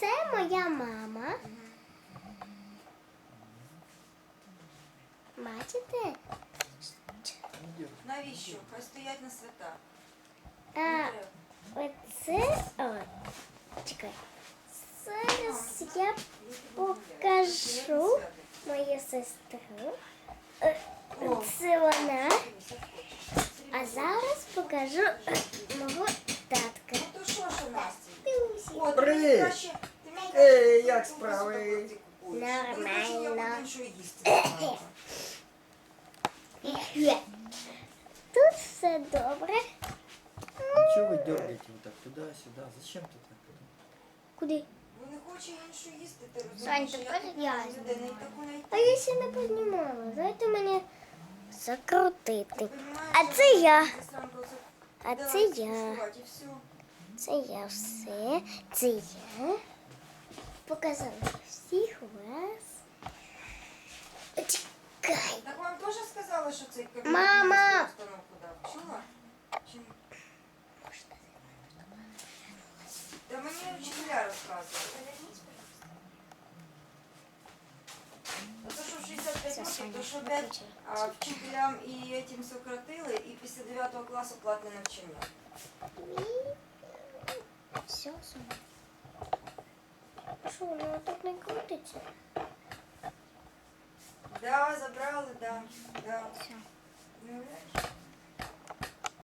Це моя мама. Бачите? Навіщо? Хай стоять на свята. А Не треба. оце. О, чекай. Зараз я покажу мою сестру. Е, Це вона. А зараз покажу е, мого татка. Ну то що ж у нас? Пюсі. О, ти Привіт. мені краще, ти мені Ей, краще як купи справи? супермаркеті купуєш. Нормально. Я не хочу, я буду що їсти. Тут все добре. Чего вы дергаете вот так туда-сюда? Зачем ты так? Куди? Ну не хоче іншу їсти, ти Сань, розумієш? тепер тут я людина і таку не А я ще не піднімала. Дайте мені закрутити. Понімаєш, А це я. Сестренко, це А давай це я. скуштувати, і все. Це я все. Це я. Показала всіх вас. Чекай. Так вам теж сказали, що цей кабінет Мама! на установку дав? Чула? Чи ні? Та мені вчителя розказували. А то, що в 65 Це років, Соня то що виключила. опять а, вчителям і этим сократили, і після 9 класу платне навчання. Все, Соня. Що, ну так не крутиться? Да, забрали, да, да. Все. Уявляєш?